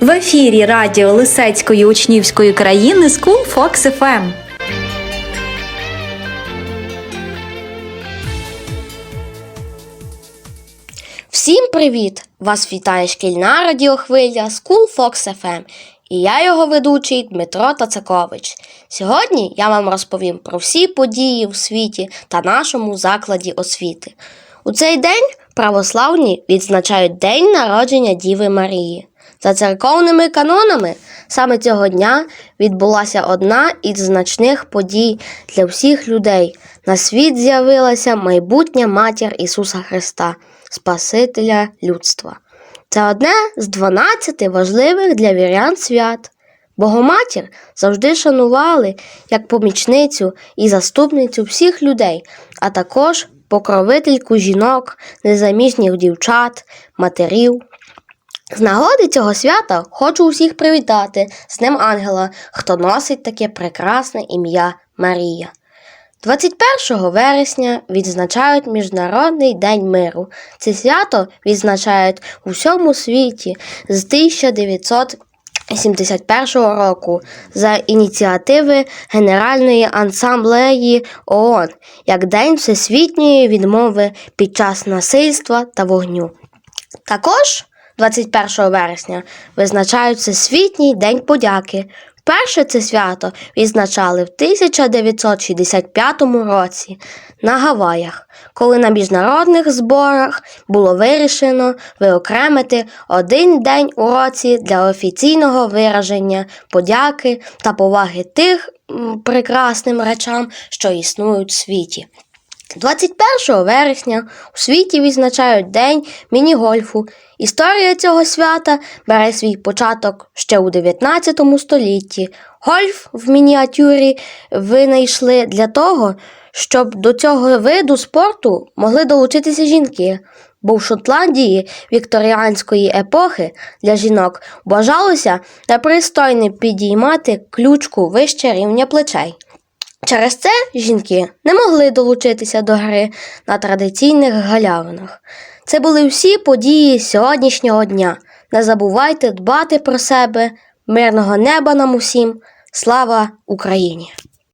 В ефірі радіо Лисецької учнівської країни School Fox FM. Всім привіт! Вас вітає шкільна радіохвиля School Fox FM і я його ведучий Дмитро Тацакович. Сьогодні я вам розповім про всі події в світі та нашому закладі освіти. У цей день православні відзначають День народження Діви Марії. За церковними канонами саме цього дня відбулася одна із значних подій для всіх людей. На світ з'явилася майбутня матір Ісуса Христа, Спасителя людства. Це одне з 12 важливих для вірян свят. Богоматір завжди шанували як помічницю і заступницю всіх людей, а також покровительку жінок, незаміжніх дівчат, матерів. З нагоди цього свята хочу усіх привітати з Днем Ангела, хто носить таке прекрасне ім'я Марія. 21 вересня відзначають Міжнародний день миру. Це свято відзначають у всьому світі з 1971 року за ініціативи Генеральної ансамблеї ООН як День всесвітньої відмови під час насильства та вогню. Також 21 вересня визначають Всесвітній День подяки. Вперше це свято відзначали в 1965 році на Гаваях, коли на міжнародних зборах було вирішено виокремити один день у році для офіційного вираження подяки та поваги тих прекрасним речам, що існують в світі. 21 вересня у світі відзначають День міні-гольфу. Історія цього свята бере свій початок ще у 19 столітті. Гольф в мініатюрі винайшли для того, щоб до цього виду спорту могли долучитися жінки. Бо в Шотландії вікторіанської епохи для жінок вважалося непристойним підіймати ключку вище рівня плечей. Через це жінки не могли долучитися до гри на традиційних галявинах. Це були всі події сьогоднішнього дня. Не забувайте дбати про себе, мирного неба нам усім. Слава Україні!